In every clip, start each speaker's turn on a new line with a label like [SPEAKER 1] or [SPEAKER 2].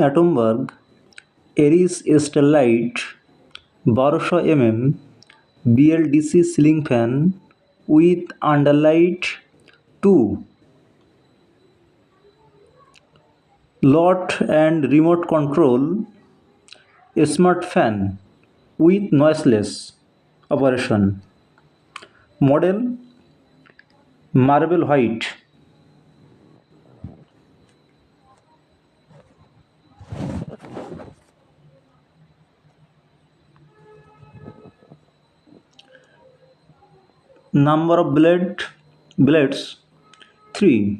[SPEAKER 1] Atomberg, Aris Starlight বারোশো m mm, BLDC ceiling fan, with underlight two. Lot and remote control, smart fan with noiseless operation. Model, marble white. Number of blade blades 3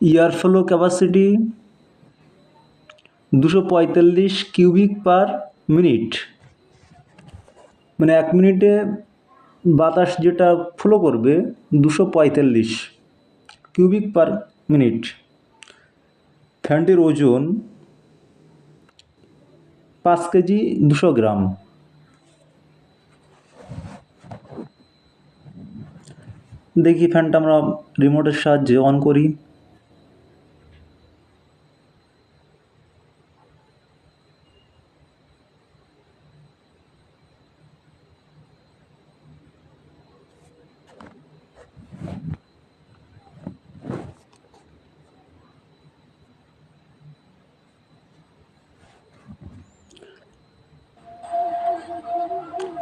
[SPEAKER 1] airflow capacity, দুশো পঁয়তাল্লিশ cubic per minute. মানে এক মিনিটে বাতাস যেটা flow করবে, দুশো পঁয়তাল্লিশ কিউবিক পার মিনিট। ফ্যানটির ওজন পাঁচ কেজি দুশো গ্রাম। দেখি ফ্যানটা আমরা রিমোটের সাহায্যে অন করি।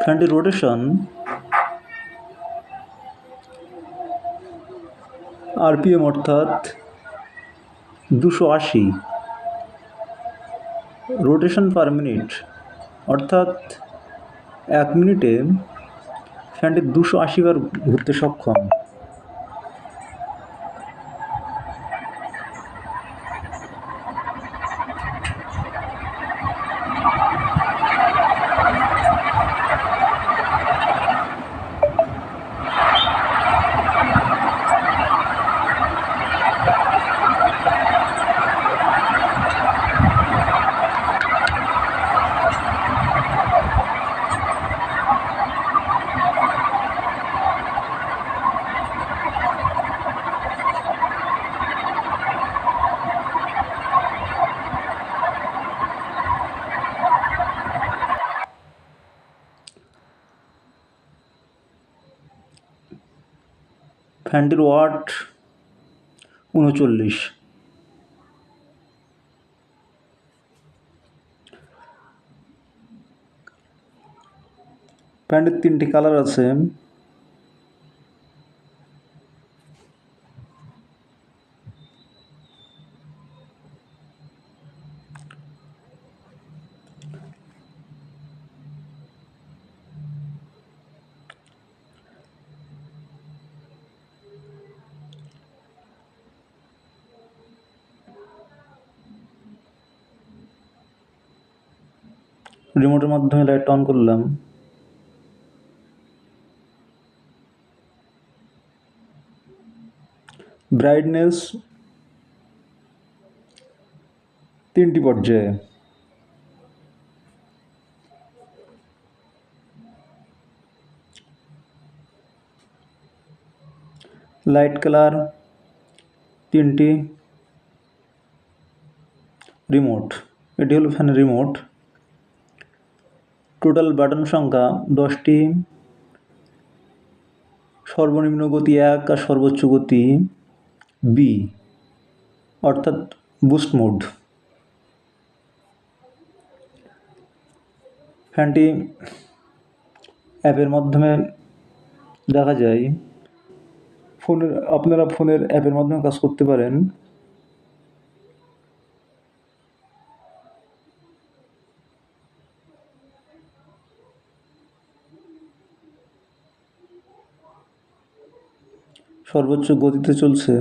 [SPEAKER 1] ফ্যানটির রোটেশন। আরপিএম অর্থাৎ দুশো আশি। রোটেশন পার মিনিট, অর্থাৎ এক মিনিটে ফ্যানটি দুশো আশি বার ঘুরতে সক্ষম। ফ্যানটির ওয়াট উনচল্লিশ। প্যান্টের তিনটি কালার আছে। রিমোটের মাধ্যমে লাইট অন করলাম। ব্রাইটনেস তিনটি পর্যায়ে। লাইট কালার তিনটি। রিমোট এটি হলো ফ্যানের রিমোট টোটাল বাটন সংখ্যা দশটি। সর্বনিম্ন গতি এক আর সর্বোচ্চ গতি বি অর্থাৎ বুস্ট মোড ফ্যানটি অ্যাপের মাধ্যমে দেখা যায়। ফোনের, আপনারা ফোনের অ্যাপের মাধ্যমে কাজ করতে পারেন। সর্বোচ্চ গতিতে চলছে।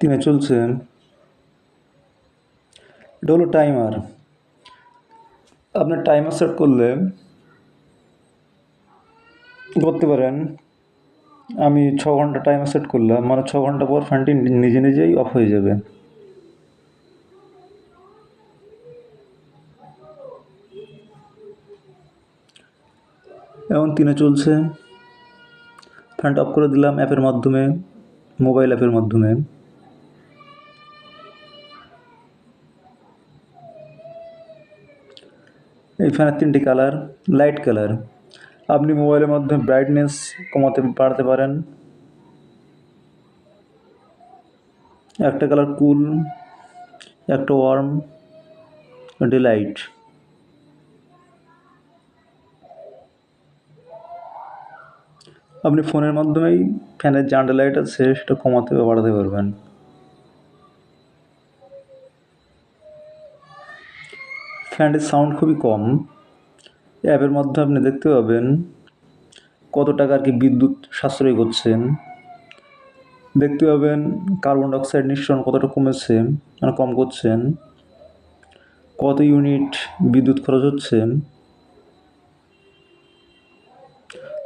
[SPEAKER 1] তিনে চলছে। এটা হলো টাইমার। আপনার টাইমার সেট করলে করতে পারেন। আমি ছ ঘণ্টা টাইমার সেট করলাম মানে ছ ঘণ্টা পর ফ্যানটি নিজে নিজেই অফ হয়ে যাবে। এবং তিনে চলছে। ফ্যানটা অফ করে দিলাম অ্যাপের মাধ্যমে মোবাইল অ্যাপের মাধ্যমে। এই ফ্যানের তিনটি কালার লাইট কালার আপনি মোবাইলের মাধ্যমে ব্রাইটনেস কমাতে, বাড়াতে পারেন। একটা কালার কুল একটা ওয়ার্ম ডিলাইট আপনি ফোনের মাধ্যমেই ফ্যানের যে লাইট আছে সেটা কমাতে বা বাড়াতে পারবেন। ফ্যানের সাউন্ড খুবই কম। অ্যাপের মাধ্যমে আপনি দেখতে পাবেন কত টাকা আর কি বিদ্যুৎ সাশ্রয় করছেন দেখতে পাবেন কার্বন ডাইঅক্সাইড নিঃসরণ কতটা কমেছে মানে কম করছেন। কত ইউনিট বিদ্যুৎ খরচ হচ্ছে।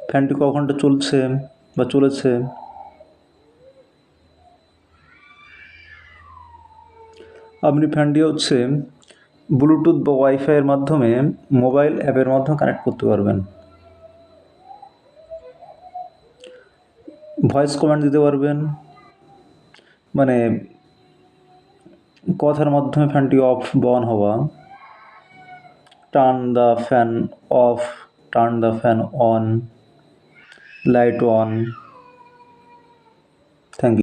[SPEAKER 1] ফ্যানটি ক ঘণ্টা চলছে বা চলেছে? আপনি ফ্যানটি হচ্ছে ব্লুটুথ বা ওয়াইফাইয়ের মাধ্যমে মোবাইল অ্যাপের মাধ্যমে কানেক্ট করতে পারবেন। ভয়েস কমান্ড দিতে পারবেন। মানে কথার মাধ্যমে ফ্যানটি অফ বা অন হওয়া। Turn the fan off, turn the fan on. Light on